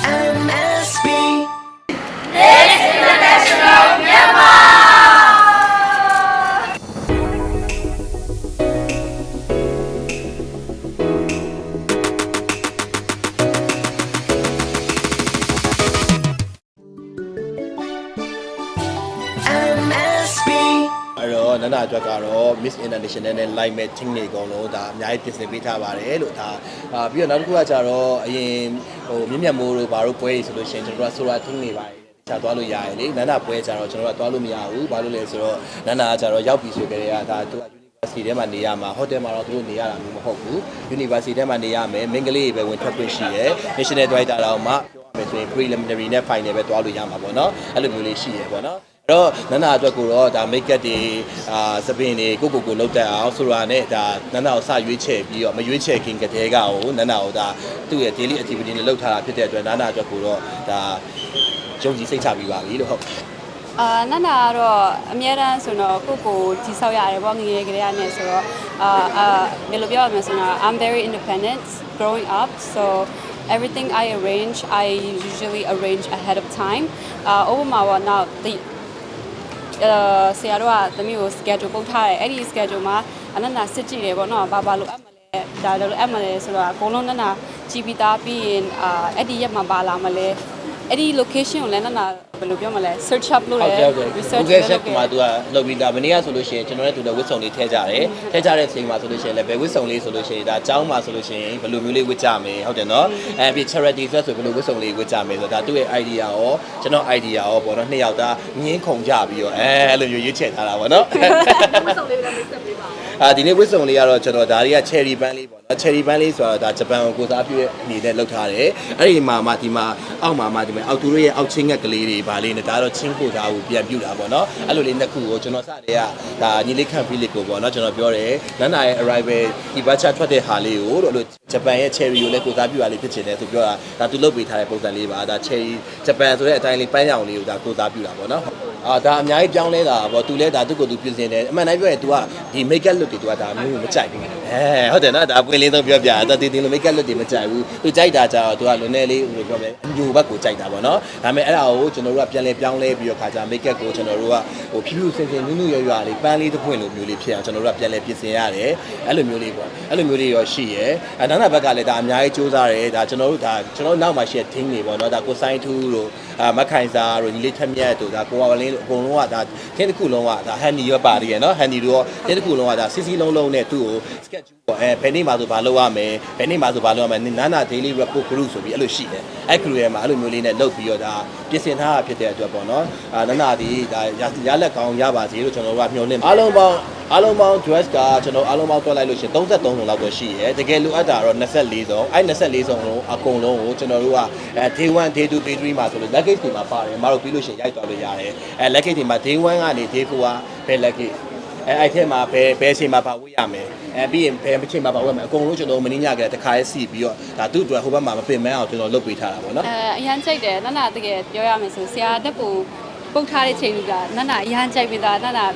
I နန္ဒအတွက်ကတော့ Miss International နဲ့ Live မဲ့ team တွေအကုန်လုံးဒါအများကြီးပြင်ဆင်ပေးထားပါတယ်လို့ဒါအာပြီးတော့နောက်တစ်ခုကကြတော့အရင်ဟိုမြင့်မြတ်မိုးတို့ဘာတို့ပွဲကြီးဆိုလို့ရှိရင်ကျွန်တော်တို့က Sora team တွေပါတယ်ချာသွားလို့ရတယ်လေနန္ဒပွဲကြတော့ကျွန်တော်တို့ကသွားလို့မရဘူးဘာလို့လဲဆိုတော့နန္ဒကကြတော့ရောက်ပြီဆိုကြတဲ့ကဒါသူက university ထဲမှာနေရမှာဟိုတယ်မှာတော့သူတို့နေရတာမျိုးမဟုတ်ဘူး university ထဲမှာနေရမယ်မင်္ဂလေးပဲဝင်ထွက်ခွင့်ရှိရယ် national director တော့မှပြောရ မယ်ဆိုရင် preliminary နဲ့ final ပဲသွားလို့ရမှာပေါ့နော်အဲ့လိုမျိုးလေးရှိရယ်ပေါ့နော်အဲ့တော့နန္ဒအတွက်ကိုတော့ဒါ make up တွေအာစပင်တွေကိုကိုကိုလောက်တက်အောင်ဆိုတာနဲ့ဒါနန္ဒကိုစရွေးချယ်ပြီးတော့မရွေးချယ်ခင်ကတည်းကဟိုနန္ဒကိုဒါသူ့ရဲ့ daily activity တွေလုပ်ထားတာဖြစ်တဲ့အတွက်နန္ဒအတွက်ကိုတော့ဒါယုံကြည်စိတ်ချပြီးပါပြီလို့ဟုတ်အာနန္ဒာကတော့အများတန်းဆိုတော့ကိုယ့်ကိုယ်ကြီးဆောက်ရတယ်ပေါ့ငယ်ငယ်ကလေးကနေဆိုတော့အာအာဘယ်လိုပြောရမလဲဆိုတော့ I'm very independent growing up so everything I arrange I usually arrange ahead of time အာ over မှာပေါ့ now the အဲဆရာတို့ကသမီးကို schedule ပုတ်ထားတယ်အဲ့ဒီ schedule မှာအနန္ဒာစစ်ကြည့်တယ်ပေါ့နော်ဘာဘာလို့အပ်မလဲဒါလိုအပ်မလဲဆိုတော့အကုန်လုံးနန္ဒာကြည့်ပြီးသားပြီးရင်အာအဲ့ဒီရက်မှာဘာလာမလဲအဲ့ဒီ location ကိုလည်းနန္ဒာ ဘယ်လိုပြောမလဲ search up လုပ် ဟုတ် တယ် ကဲ့ဟုတ်ကဲ့ research Google လုပ် Sheet တယ် မှာသူကလုပ်ပြီးသားမနေ့ကဆိုလို့ရှိရင်ကျွန်တော်နဲ့တူတဲ့ဝစ်စုံလေးထည့်ကြတယ်ထည့်ကြတဲ့အချိန်မှာဆိုလို့ရှိရင်လည်းဘယ်ဝစ်စုံလေးဆိုလို့ရှိရင်ဒါအเจ้าမှာဆိုလို့ရှိရင်ဘယ်လိုမျိုးလေးဝစ်ကြမယ်ဟုတ်တယ်နော်အဲပြီး charity ဆိုဆိုဘယ်လိုဝစ်စုံလေးဝစ်ကြမယ်ဆိုတော့ဒါသူ့ရဲ့ idea ရောကျွန်တော် idea ရောပေါ့နော်နှစ်ယောက်သားငင်းခုန်ကြပြီးတော့အဲအဲ့လိုမျိုးရွေးချယ်ထားတာပေါ့နော်အာဒီနေ့ဝစ်စုံလေးကတော့ကျွန်တော်ဒါတွေက cherry bun လေးပေါ့နော် cherry bun လေးဆိုတော့ဒါဂျပန်ကိုကိုစားပြုတဲ့အနေနဲ့လုပ်ထားတယ်အဲ့ဒီမှာမှဒီမှာအောက်မှာမှဒီမှာအောက်သူတို့ရဲ့အောက်ချင်းငက်ကလေးတွေ ဗာလေးနဲ့ဒါကတော့ချင်းကိုသားကိုပြန်ပြူတာပေါ့နော်အဲ့လိုလေးနှစ်ခုကိုကျွန်တော်စတဲ့ကဒါညီလေးခန့်ဖီလစ်ကိုပေါ့နော်ကျွန်တော်ပြောတယ်နန္ဒာရဲ့ arrival ဒီဘတ်ချထွက်တဲ့ဟာလေးကိုလို့အဲ့လိုဂျပန်ရဲ့ cherry ကိုလည်းကိုစားပြုတာလေးဖြစ်ချင်တယ်သူပြောတာဒါသူလုပ်ပေးထားတဲ့ပုံစံလေးပါဒါ cherry ဂျပန်ဆိုတဲ့အတိုင်းလေးပန်းရောင်လေးကိုဒါကိုစားပြုတာပေါ့နော်အာဒါအများကြီးပြောင်းလဲတာပေါ့သူလည်းဒါသူ့ကိုယ်သူပြင်ဆင်တယ်အမှန်တိုင်းပြောရင် तू ကဒီ make up look တွေ तू ကဒါမျိုးမကြိုက်ဘူး အဲဟုတ်တယ်နော်ဒါပွင့်လင်းဆုံးပြောပြတာတင်းတင်းလို make up look တွေမကြိုက်ဘူးသူကြိုက်တာကြတော့ तू ကလွန်နေလေးဘယ်လိုပြောမလဲညိုဘက်ကိုကြိုက်တာပေါ့နော်ဒါပေမဲ့အဲ့ဒါကိုကျွန်တော်တို့ကပြန်လဲပြောင်းလဲပြီးတော့ခါကြ make up ကိုကျွန်တော်တို့ကဟိုဖြူဖြူစင်စင်နုနုရွရွလေးပန်းလေးတစ်ပွင့်လိုမျိုးလေးဖြစ်အောင်ကျွန်တော်တို့ကပြန်လဲပြင်ဆင်ရတယ်အဲ့လိုမျိုးလေးပေါ့အဲ့လိုမျိုးလေးရောရှိရယ်အနန္ဒဘက်ကလည်းဒါအများကြီးစူးစမ်းတယ်ဒါကျွန်တော်တို့ဒါကျွန်တော်တို့နောက်မှာရှိတဲ့ team တွေပေါ့နော်ဒါကိုဆိုင်ထူးတို့အာမခိုင်စာတို့ညီလေးထက်မြတ်တို့ဒါကိုဝါလင်းတို့အကုန်လုံးကဒါခင်းတစ်ခုလုံးကဒါဟန်နီရောပါရယ်နော်ဟန်နီတို့ရောခင်းတစ်ခုလုံးကဒါစီစီလုံးလုံးနဲ့သူ့ကို sketch ပေါ့အဲဘယ်နေ့မှဆိုဘာလုပ်ရမယ်ဘယ်နေ့မှဆိုဘာလုပ်ရမယ်နာနာ daily report group ဆိုပြီးအဲ့လိုရှိတယ်အဲ့ group ထဲမှာအဲ့လိုမျိုးလေးနဲ့လုပ်ပြီးတော့ဒါပြင်ဆင်ထားတာဖြစ်တဲ့အတွက်ပေါ့နော်အာနာနာဒီဒါရလက်ကောင်းရပါစေလို့ကျွန်တော်တို့ကမျှော်လင့်အားလုံးပေါင်းအားလုံးပေါင်း dress ကကျွန်တော်အားလုံးပေါင်းတွက်လိုက်လို့ရှိရင်33စုံလောက်တော့ရှိရယ်တကယ်လိုအပ်တာတော့24စုံအဲ့24စုံလုံးအကုန်လုံးကိုကျွန်တော်တို့ကအဲ day 1 day 2 day 3မှာဆိုလို့ luggage တွေမှာပါတယ်မတို့ပြီးလို့ရှိရင်ရိုက်သွားလို့ရတယ်အဲ luggage တွေမှာ day 1ကနေ day 4ကဘယ် luggage အဲအဲ့ထဲမှာဘယ်ဘယ်အချိန်မှာပါဝတ်ရမယ်အဲပြီးရင်ဘယ်အချိန်မှာပါဝတ်မယ်အကုန်လုံးကျွန်တော်မင်းညကတခါရဲစီပြီးတော့ဒါသူ့အတွက်ဟိုဘက်မှာမပင်မအောင်ကျွန်တော်လုပ်ပေးထားတာပေါ့နော်အဲအရန်ကြိုက်တယ်နန္ဒာတကယ်ပြောရမယ်ဆိုဆရာတက်ကိုပုတ်ထားတဲ့ချိန်ကနန္ဒာအရန်ကြိုက်ပြီးသားနန္ဒာ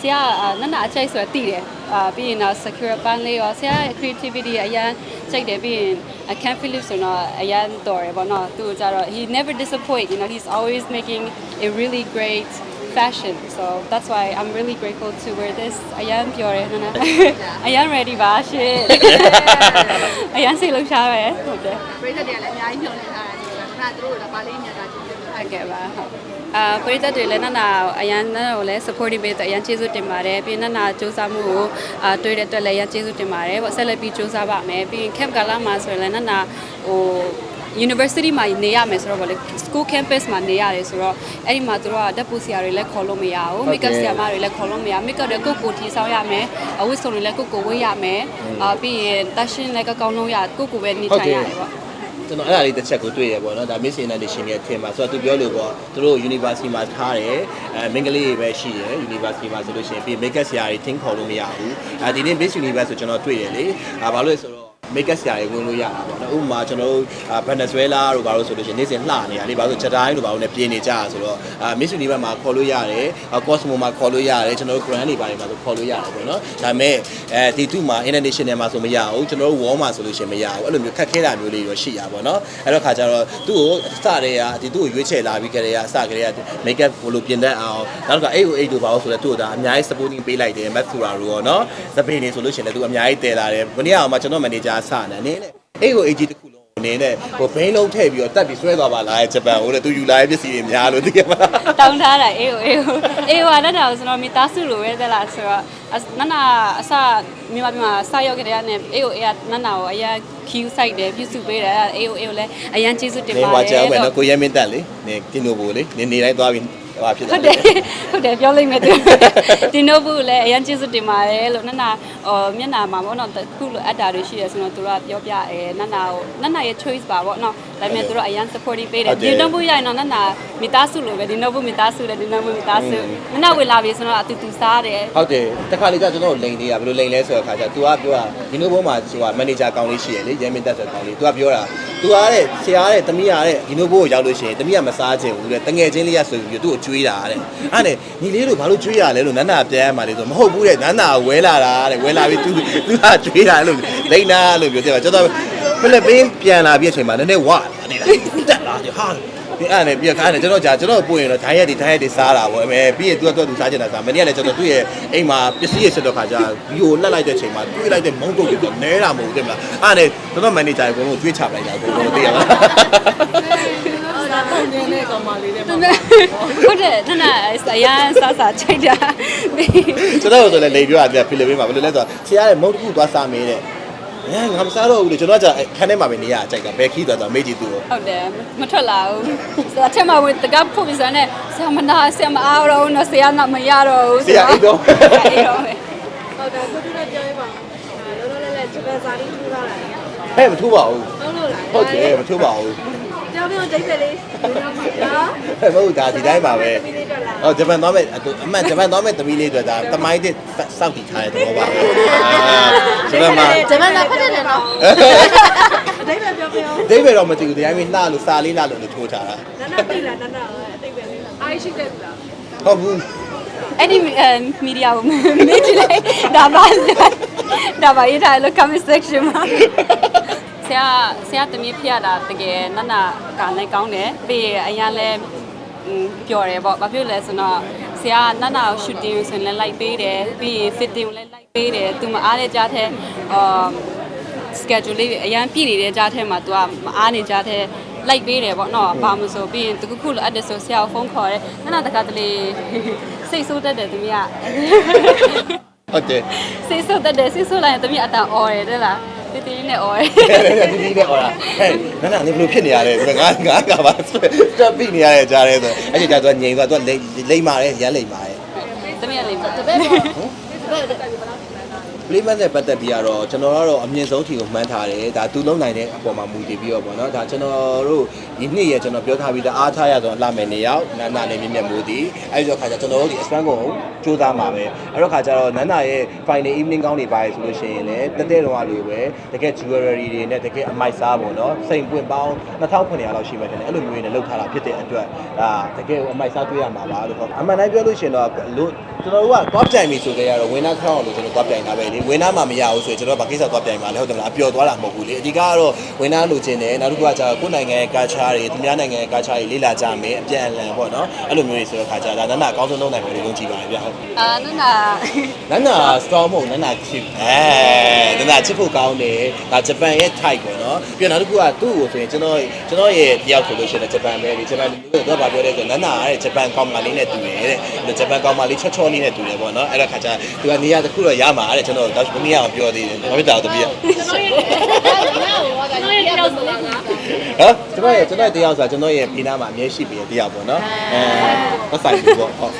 ဆရာအာနန္ဒာအကြိုက်ဆိုတော့တည်တယ်အာပြီးရင်တော့ secure ပန်းလေးရောဆရာရဲ့ creativity အရန်ကြိုက်တယ်ပြီးရင် Ken Phillips ဆိုတော့အရန်တော်ရယ်ပေါ့နော်သူကကြတော့ he never disappoint you know he's always making a really great fashion so that's why I'm really grateful to wear this အရန်ပြောတယ်နန္ဒာအရန် ready ပါရှင့်အရန်စိတ်လှုပ်ရှားပဲဟုတ်တယ်ပရိသတ်တွေကလည်းအများကြီးညှော်နေထားတာဒီကခဏသူတို့ကပါလေးမြတ်တာကြည့်တယ်ဟုတ်ကဲ့ပါဟုတ်အာပရိသတ်တွေလည်းနန္နာအရန်နန္နာကိုလည်း support ပေးတဲ့အရန်ကျေးဇူးတင်ပါတယ်ပြီးရင်နန္နာစူးစမ်းမှုကိုအာတွေ့တဲ့အတွက်လည်းအရန်ကျေးဇူးတင်ပါတယ်ပေါ့ဆက်လက်ပြီးစူးစမ်းပါမယ်ပြီးရင် camp ကလာမှာဆိုရင်လည်းနန္နာဟို university မှာနေရမယ်ဆိုတော့ဗောလေ school campus မှာနေရတယ်ဆိုတော့အဲ့ဒီမှာသူတို့ကဓာတ်ပူဆရာတွေလည်းခေါ်လို့မရဘူး makeup ဆရာမတွေလည်းခေါ်လို့မရ makeup တွေကိုကိုတီဆောင်ရမယ်အဝတ်စုံတွေလည်းကိုကိုဝေးရမယ်အာပြီးရင်တရှင်လည်းကောင်းလုံးရကိုကိုပဲနေထိုင်ရတယ်ပေါ့ကျွန်တော်အဲ့ဒါလေးတစ်ချက်ကိုတွေ့ရပေါ့နော်ဒါ Miss International ရဲ့ team မှာဆိုတော့သူပြောလို့ပေါ့သူတို့ university မှာထားတယ်အဲမင်္ဂလေးပဲရှိရယ် university မှာဆိုလို့ရှိရင်ပြီး makeup ဆရာတွေ think ခေါ်လို့မရဘူးအဲဒီနေ့ Miss Universe ဆိုကျွန်တော်တွေ့တယ်လေအဲဘာလို့လဲဆိုတော့ make up ဆရာတွေဝင်လို့ရတာပေါ့နော်ဥပမာကျွန်တော်တို့ဗန်နဇွဲလားတို့ဘာလို့ဆိုလို့ရှိရင်နေ့စဉ်လှနေရလေဘာလို့ချက်တိုင်းတို့ဘာလို့လဲပြင်နေကြတာဆိုတော့အာ Miss Universe မှာခေါ်လို့ရတယ် Cosmo မှာခေါ်လို့ရတယ်ကျွန်တော်တို့ Grand တွေဘာတွေမှာဆိုခေါ်လို့ရတယ်ပေါ့နော်ဒါပေမဲ့အဲဒီသူ့မှာ international မှာဆိုမရဘူးကျွန်တော်တို့ wall မှာဆိုလို့ရှိရင်မရဘူးအဲ့လိုမျိုးခက်ခဲတာမျိုးလေးတော့ရှိရပါတော့အဲ့တော့ခါကျတော့သူ့ကိုစတဲ့ကဒီသူ့ကိုရွေးချယ်လာပြီးကြတဲ့ကစကြတဲ့က make up ဘလို့ပြင်တတ်အောင်နောက်တစ်ခါ808တို့ဘာလို့ဆိုလဲသူ့ကိုဒါအများကြီး supporting ပေးလိုက်တယ် Mathura တို့ရောနော်သပင်းနေဆိုလို့ရှိရင်လည်းသူအများကြီးတည်လာတယ်ဘယ်နည်းအောင်မှကျွန်တော် manager စနေနေနဲ့808တစ်ခုလုံးအနေနဲ့ဟိုဘိန်းလုံးထည့်ပြီးတော့တက်ပြီးဆွဲသွားပါလားဂျပန်ဟိုလေသူယူလာတဲ့ပစ္စည်းတွေများလို့သိရမလားတောင်းထားတာအေးကိုအေးကိုအေးကလည်းတော့ကျွန်တော်မိသားစုလိုပဲတဲ့လားဆိုတော့နန္နာအစမြန်မာပြည်မှာစရောက်ကြတဲ့ကနေအေးကိုအေးကနန္နာကိုအရင် queue site တယ်ပြုစုပေးတယ်အေးကိုအေးကိုလည်းအရင်ကျေးဇူးတင်နေပါတဟွာယ်ကြောက်မယ်နော်ကိုရဲမင်းတက်လေနေကင်နိုဘိုလေနေနေတိုင်းသွားပြီး ဟွာဖြစ်တာ ဟုတ်တယ်ဟုတ်တယ်ပြောလိုက်မယ်သူဒီနိုဘူးလည်းအရင်ကျေးဇူးတင်ပါတယ်လို့နန္နာဟိုမျက်နှာမှာပေါ့နော်ခုလိုအပ်တာတွေရှိရဆိုတော့သူတို့ကပြောပြအဲနန္နာကိုနန္နာရဲ့ choice ပါပေါ့နော်ဒါပေမဲ့သူတို့အရင် supporting ပေးတယ်ဒီနိုဘူးရရင်တော့နန္နာမိသားစုလိုပဲဒီနိုဘူးမိသားစုလည်းဒီနိုဘူးမိသားစုနန္နာဝင်လာပြီဆိုတော့အတူတူစားတယ် ဟုတ်တယ်တခါလေကျကျွန်တော်တို့လိန်လေးอ่ะဘယ်လိုလိန်လဲဆိုတော့ခါကျ तू ကပြောတာဒီလိုဘုံမှာဆိုတာ manager ကောင်းလေးရှိရလေရဲမင်းတက်ဆိုကောင်းလေး तू ကပြောတာ तू ကတဲ့ဆရာတဲ့တမီးရတဲ့ဒီလိုဘိုးကိုရောက်လို့ရှိရင်တမီးကမစားခြင်းဘူးတဲ့တငယ်ချင်းလေးရဆိုပြီးသူ့ကို ကျွေးတာတဲ့အဲ့နဲ့ညီလေးတို့ဘာလို့ကျွေးရလဲလို့နန်းနာပြန်ရမှာလေဆိုမဟုတ်ဘူးတဲ့နန်းနာဝဲလာတာတဲ့ဝဲလာပြီး तू तू ကကျွေးတာလို့လိန်နာလို့ပြောတယ်ကျွန်တော်ဖိလစ်ပင်းပြန်လာပြီးအချိန်မှာနည်းနည်းဝါနေတာတက်လာတယ်ဟာဒီအဲ့နဲ့ပြီးခါနဲ့ကျွန်တော်ကြာကျွန်တော်ပို့ရင်တော့ဓာတ်ရက်တွေဓာတ်ရက်တွေစားတာပေါ့အဲပြီးရင်သူကသူကသူစားချင်တာစားမနေ့ကလည်းကျွန်တော်သူ့ရဲ့အိမ်မှာပစ္စည်းရဆက်တော့ခါကြာဗီဒီယိုလှက်လိုက်တဲ့အချိန်မှာတွေးလိုက်တဲ့မုန်းတုတ်တွေတော့နဲတာမဟုတ်ဘူးတဲ့မလားအဲ့နဲ့ကျွန်တော်မန်နေဂျာကိုကျွန်တော်ကျွေးချပလိုက်တာကိုကျွန်တော်သိရမလား ဟုတ်လားပုံနေနဲ့ကောင်မလေးတွေမှာဟုတ်တယ်နန္နာအရင်စားစားချိတ်တာကျွန်တော်ဆိုလည်းလေပြောရတယ်ဖိလစ်ပင်းမှာဘယ်လိုလဲဆိုတော့ဆရာရဲ့မုန်းတစ်ခုသွားစားမေးတဲ့အဲငါမစားတော့ဘူးလေကျွန်တော်ကကြာခန်းထဲမှာပဲနေရအကြိုက်ကဘယ်ခီးသွားတော့မေးကြည့်သူ့ကိုဟုတ်တယ်မထွက်လာဘူးဆိုတော့အထက်မှာဝင်တကဖို့ပြီးဆိုတော့ဆရာမနာဆရာမအားတော့ဘူးနော်ဆရာနာမရတော့ဘူးဆရာအိတ်တော့အိတ်တော့မယ်ဟုတ်တယ်ကိုတူနဲ့ပြောရပါလောလောလတ်လတ်ဂျပန်စာလေးထူလာတာလေဟဲ့မထူးပါဘူးဟုတ်လို့လားဟုတ်တယ်မထူးပါဘူး ကြောင်ပြောဒိတ်ပဲလေးနော်ဟဲ့မဟုတ်ဒါဒီတိုင်းပါပဲဒီလေးတက်လာဟောဂျပန်သွားမဲ့အမှန်ဂျပန်သွားမဲ့သမီးလေးတွေဒါတမိုင်းတစ်စောက်တည်ထားတဲ့သဘောပါပဲဂျပန်မှာဂျပန်လာဖတ်တယ်နော်အတိတ်ပဲပြောပြောအသေးပဲတော့မသိဘူးတရားမင်းလှလို့စာလေးလှလို့ထိုးထားတာနန္ဒပြီလားနန္ဒအတိတ်ပဲလေးအားရှိတယ်လားဟုတ်ဘူးအဲ့ဒီမီဒီယာကိုမေးကြည့်လိုက်ဒါပါဒါပါရေးထားလို့ comment section မှာ ဆရာဆရာတမီးဖျက်တာတကယ်နန္နာကလည်းကောင်းတယ်ပြီးရင်အရင်လဲပျော်တယ်ပေါ့ဘာဖြစ်လဲဆိုတော့ဆရာနန္နာကို shooting ဆိုရင်လည်း like ပေးတယ်ပြီးရင် fitting ကိုလည်း like ပေးတယ်သူမအားတဲ့ကြားတဲ့အာ schedule လေးအရန်ပြည့်နေတဲ့ကြားထဲမှာ तू ကမအားနေကြားထဲလိုက်ပေးတယ်ပေါ့နော်ဘာမှမဆိုပြီးရင်တခုခုလိုအပ်တယ်ဆိုဆရာကိုဖုန်းခေါ်တယ်နန္ဒတကတလေစိတ်ဆိုးတတ်တယ်သူမကဟုတ်တယ်စိတ်ဆိုးတတ်တယ်စိတ်ဆိုးလိုက်ရင်သူမအတန်អော်တယ်တဲ့လား တီတီနဲ့អော်တယ်ဒီဒီနဲ့ဟောတာဟဲ့နန်းနာနေဘလို့ဖြစ်နေရလဲဆိုတော့ငါငါကပါစတက်ပြီးနေရတဲ့ကြားရဲဆိုအဲ့ဒီကြားသူကငြိမ်သွားသူကလိမ့်လိမ့်မာတယ်ရမ်းလိမ့်မာတယ်သူမလေးတပည့်ပလေးမ တ်နဲ့ပတ်သက်ပြီးတော့ကျွန်တော်ကတော့အမြင့်ဆုံးထီကိုမှန်းထားတယ်ဒါသူလုံးနိုင်တဲ့အပေါ်မှာမူတည်ပြီးတော့ပေါ့နော်ဒါကျွန်တော်တို့ဒီနှစ်ရဲ့ကျွန်တော်ပြောထားပြီးသားအားထားရဆုံးအလှမယ်နေရောက်နန်းနာနဲ့မြင့်မြတ်မိုးဒီအဲ့ဒီတော့ခါကျကျွန်တော်တို့ဒီအစမ်းကုန်စူးစမ်းမှာပဲအဲ့တော့ခါကျတော့နန်းနာရဲ့ final evening ကောင်းတွေပါရဆိုလို့ရှိရင်လည်းတက်တဲ့တော့လိုပဲတကယ် jewelry တွေနဲ့တကယ်အမိုက်စားပေါ့နော်စိန်ပွင့်ပေါင်း2900လောက်ရှိမှတယ်အဲ့လိုမျိုးတွေနဲ့လောက်ထားတာဖြစ်တဲ့အတွက်ဒါတကယ်အမိုက်စားတွေ့ရမှာပါလို့ဟုတ်အမှန်တိုင်းပြောလို့ရှိရင်တော့လို့ကျွန်တော်တို့ကသွားပြိုင်ပြီဆိုကြရတော့ winner crown လို့ကျွန်တော်သွားပြိုင်တာပဲလေ winner မှမရဘူးဆိုရင်ကျွန်တော်ဘာကိစ္စသွားပြိုင်မှာလဲဟုတ်တယ်မလားအပျော်သွားတာမဟုတ်ဘူးလေအဓိကကတော့ winner လိုချင်တယ်နောက်တစ်ခုကကျတော့ကိုယ်နိုင်ငံရဲ့ culture တွေသူများနိုင်ငံရဲ့ culture တွေလေ့လာကြမယ်အပြန်အလှန်ပေါ့နော်အဲ့လိုမျိုးတွေဆိုတော့ခါကြတာနန္ဒအကောင်းဆုံးလုပ်နိုင်မယ်လို့ယုံကြည်ပါတယ်ဗျဟုတ်အာနန္ဒနန္ဒ strong မဟုတ်နန္ဒ chip အဲ နန္ဒ chip ဖို့ကောင်းတယ်ဒါဂျပန်ရဲ့ type ပေါ့နော်ပြီးတော့နောက်တစ်ခုကသူ့ကိုဆိုရင်ကျွန်တော်ကျွန်တော်ရဲ့တယောက်ဆိုလို့ရှိရင်ဂျပန်ပဲလေဂျပန်လူမျိုးတော့ဗာပြောတယ်ဆိုနန္ဒကတဲ့ဂျပန်ကောင်မလေးနဲ့တူတယ်တဲ့အဲ့ဂျပန်ကောင်မလေးချောချောလေးနဲ့တူတယ်ပေါ့နော်အဲ့တော့ခါကြသူကနေရာတစ်ခုတော့ရမှာတဲ့ကျွန်တော်တော့ဘယ်နည်းအောင်ပြောသေးတယ်ဘာဖြစ်တာတော့တပြည့်ကျွန်တော်ရဲ့တောက်ဆိုတာကဟမ်ကျွန်တော်ရဲ့ကျွန်တော်ရဲ့တရားဆိုတာကျွန်တော်ရဲ့ဖိနာမှာအမြဲရှိပြီးတဲ့တရားပေါ့နော်အဲသက်ဆိုင်ပြီပေါ့ဟုတ်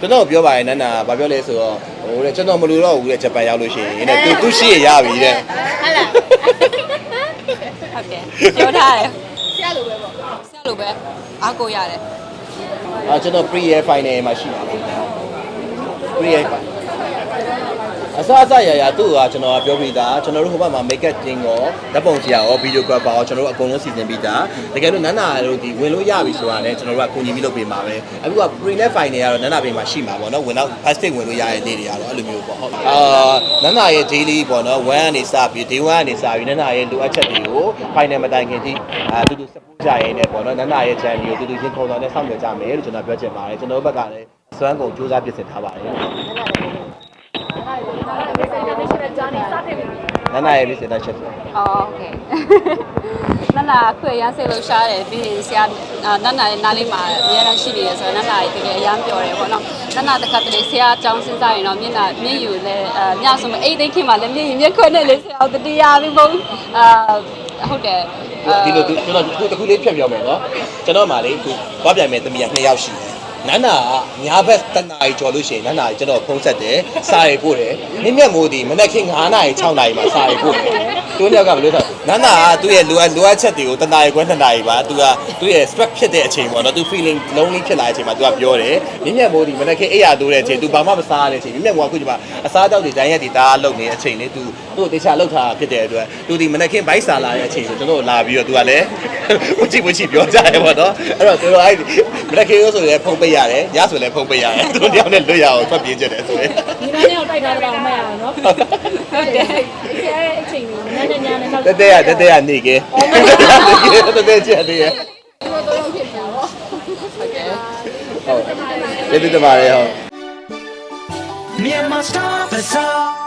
ကျွန်တော်ပြောပါရဲ့နန္နာဘာပြောလဲဆိုတော့ ဟိုတဲ့ကျွန်တော်မလိုတော့ဘူးတဲ့ဂျပန်ရောက်လို့ရှိရင်တဲ့သူသူရှိရရပြီတဲ့ဟုတ်လားဟုတ်တယ်ပြောထားတယ်ဆရာလိုပဲပေါ့ဆရာလိုပဲအားကိုရတယ်အာကျွန်တော် pre year final မှာရှိပါတယ် pre year final အစအစရရသူ့ကကျွန်တော်ကပြောပြီးသားကျွန်တော်တို့ဟိုဘက်မှာ make up တင်ရောဓာတ်ပုံဆရာရော videographer ရောကျွန်တော်တို့အကုန်လုံးစီစဉ်ပြီးသားတကယ်လို့နန်းနာတို့ဒီဝင်လို့ရပြီဆိုတာလည်းကျွန်တော်တို့ကကိုညီပြီးလုပ်ပေးမှာပဲအခုက pre နဲ့ fine တွေကတော့နန်းနာပေးမှာရှိမှာပေါ့နော်ဝင်တော့ plastic ဝင်လို့ရတဲ့နေ့တွေကတော့အဲ့လိုမျိုးပေါ့ဟုတ်အာနန်းနာရဲ့ daily ပေါ့နော်1ကနေစပြီး day 1ကနေစပြီးနန်းနာရဲ့လိုအပ်ချက်တွေကို final မတိုင်ခင်ထိအာတူတူ support ကြရင်းနဲ့ပေါ့နော်နန်းနာရဲ့ channel ကိုတူတူချင်းခုံတော်နဲ့စောင့်ကြကြမယ်လို့ကျွန်တော်ပြောချင်ပါတယ်ကျွန်တော်တို့ဘက်ကလည်းစွမ်းကုန်စူးစမ်းပြင်ဆင်ထားပါတယ် နန္နာရဲ့ visit ချက်ဆို အော်โอเคနန္နာခွေရမ်းစိတ်လို့ရှားတယ်ပြီးရင်ဆရာနန္နာရဲ့နားလေးမှာအများအားရှိနေရဆိုတော့နန္နာရဲ့တကယ်အရမ်းပြောတယ်ပေါ့နော်နန္နာတခါတလေဆရာအကြောင်းစဉ်းစားရင်တော့မျက်နှာမျက်ယူလဲအညဆိုမအိတ်သိမ်းခင်မှာလည်းမျက်ယူမျက်ခွက်နဲ့လေဆရာတတိယပြီးပုံအာဟုတ်တယ် ဒီလိုကျွန်တော်တစ်ခုလေးဖြတ်ပြောမယ်နော်ကျွန်တော်မှလေသူသွားပြန်မယ်တမီးက2ယောက်ရှိတယ် နန္နာကညာဘက်တနာရီကျော်လို့ရှိရင်နန္နာကကျွန်တော်ဖုံးဆက်တယ်စာရီပို့တယ်မြင့်မြတ်မိုးဒီမနက်ခင်း9နာရီ6နာရီမှာစာရီပို့တယ်သူတို့ကဘယ်လိုလဲနန္နာကသူ့ရဲ့လိုအပ်လိုအပ်ချက်တွေကိုတနာရီခွဲ2နာရီပါသူကသူ့ရဲ့ stress ဖြစ်တဲ့အချိန်ပေါ့နော်သူ feeling lonely ဖြစ်လာတဲ့အချိန်မှာသူကပြောတယ်မြင့်မြတ်မိုးဒီမနက်ခင်းအိပ်ရတိုးတဲ့အချိန်သူဘာမှမစားရတဲ့အချိန်မြင့်မြတ်မိုးကအခုဒီမှာအစားတောက်တွေတိုင်းရက်ဒီတားလုံနေတဲ့အချိန်လေးသူသူ့ကိုတေချာလောက်ထားဖြစ်တဲ့အတွက်သူဒီမနက်ခင်းဘိုက်စာလာတဲ့အချိန်ဆိုကျွန်တော်လာပြီးတော့သူကလည်းဝချီဝချီပြောကြတယ်ပေါ့နော်အဲ့တော့ကျွန်တော်အဲ့မနက်ခင်းဆိုရင်ဖုံးပိတ်ရတယ်ညဆိုလည်းဖုံးပိတ်ရတယ်သူတို့တယောက်နဲ့လွတ်ရအောင်ထွက်ပြေးကြတယ်ဆိုရင်ဒီနေ့တော့တိုက်ထားတော့မရအောင်နော်ဟုတ်တယ်ဆရာရဲ့အချိန်ကိုနန်းနဲ့ညာနဲ့တော့တက်တက်ရတက်တက်ရနေကဲတက်တက်ချက်တည်းရဟုတ်ကျေးဇူးတင်ပါတယ်ဟုတ် Myanmar Star Bazaar